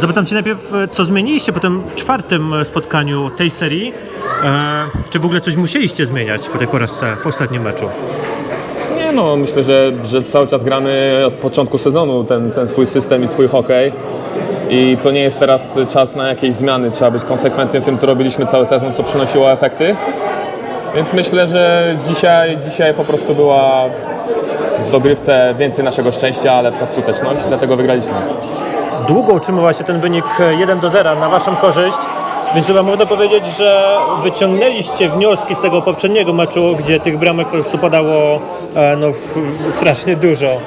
zapytam Cię najpierw, e, co zmieniliście po tym czwartym e, spotkaniu tej serii? E, czy w ogóle coś musieliście zmieniać po tej porażce w ostatnim meczu? Nie no, myślę, że, że cały czas gramy od początku sezonu ten, ten swój system i swój hokej. I to nie jest teraz czas na jakieś zmiany. Trzeba być konsekwentnym w tym, co robiliśmy cały sezon, co przynosiło efekty. Więc myślę, że dzisiaj, dzisiaj po prostu była w dogrywce więcej naszego szczęścia, lepsza skuteczność, dlatego wygraliśmy. Długo utrzymywał się ten wynik e, 1 do 0 na Waszą korzyść, więc chyba można powiedzieć, że wyciągnęliście wnioski z tego poprzedniego meczu, gdzie tych bramek po prostu padało e, no, strasznie dużo.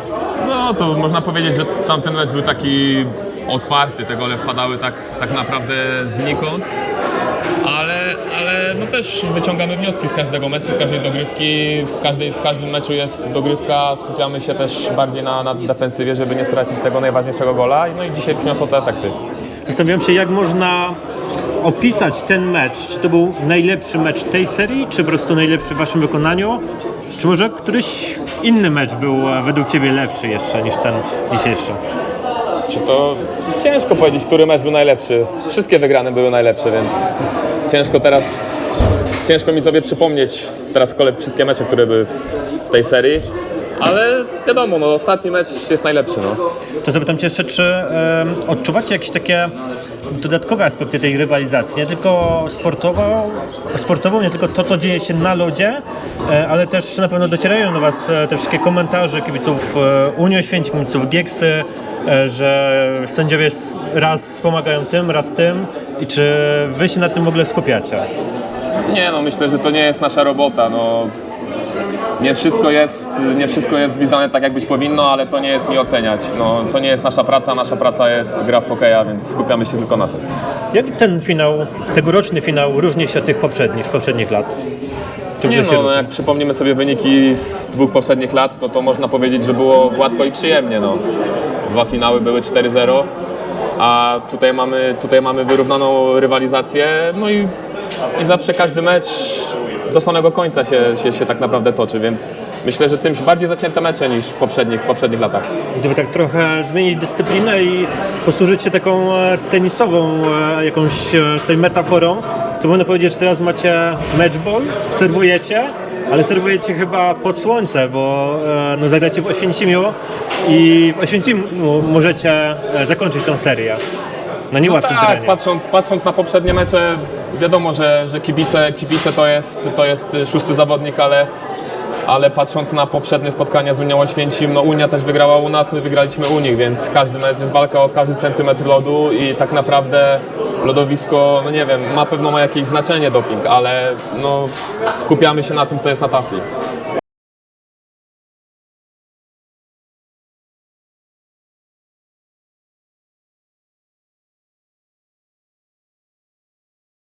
No to można powiedzieć, że tamten mecz był taki otwarty, te gole wpadały tak, tak naprawdę znikąd. Ale, też wyciągamy wnioski z każdego meczu, z każdej dogrywki. W, każdej, w każdym meczu jest dogrywka, skupiamy się też bardziej na, na defensywie, żeby nie stracić tego najważniejszego gola. No i dzisiaj przyniosło to efekty. Zastanawiam się, jak można opisać ten mecz. Czy to był najlepszy mecz tej serii, czy po prostu najlepszy w Waszym wykonaniu? Czy może któryś inny mecz był e, według Ciebie lepszy jeszcze niż ten dzisiejszy? Czy to ciężko powiedzieć, który mecz był najlepszy. Wszystkie wygrane były najlepsze, więc ciężko teraz, ciężko mi sobie przypomnieć teraz z kolei wszystkie mecze, które były w, tej serii. Ale wiadomo, no, ostatni mecz jest najlepszy. No. To zapytam Cię jeszcze, czy em, odczuwacie jakieś takie dodatkowe aspekty tej rywalizacji, nie tylko sportową, sportową, nie tylko to, co dzieje się na lodzie, e, ale też na pewno docierają do Was e, te wszystkie komentarze kibiców e, Unii Oświęcim, kibiców Gieksy, że sędziowie raz pomagają tym, raz tym i czy Wy się na tym w ogóle skupiacie? Nie no, myślę, że to nie jest nasza robota. No. Nie wszystko jest, nie wszystko jest gwizdane tak, jak być powinno, ale to nie jest mi oceniać. No, to nie jest nasza praca, nasza praca jest gra w hokeja, więc skupiamy się tylko na tym. Jak ten finał, tegoroczny finał różni się od tych poprzednich, z poprzednich lat? Czy Nie no, no, jak przypomnimy sobie wyniki z dwóch poprzednich lat, no to można powiedzieć, że było gładko i przyjemnie. No. Dwa finały były 4-0, a tutaj mamy, tutaj mamy wyrównaną rywalizację, no i, i zawsze każdy mecz do samego końca się, się, się tak naprawdę toczy, więc myślę, że tym bardziej zacięte mecze niż w poprzednich, w poprzednich latach. Gdyby tak trochę zmienić dyscyplinę i posłużyć się taką e, tenisową e, jakąś e, tej metaforą, to można powiedzieć, że teraz macie matchball, serwujecie, ale serwujecie chyba pod słońce, bo e, no, zagracie w Oświęcimiu i w Oświęcimiu możecie e, zakończyć tą serię na niełatwym Tak, terenie. patrząc, patrząc na poprzednie mecze, wiadomo, że, że kibice, kibice to, jest, to jest szósty zawodnik, ale, ale patrząc na poprzednie spotkania z Unią Oświęcim, no Unia też wygrała u nas, my wygraliśmy u nich, więc każdy mecz jest walka o każdy centymetr lodu i tak naprawdę lodowisko, no nie wiem, ma pewno ma jakieś znaczenie doping, ale no, skupiamy się na tym, co jest na tafli.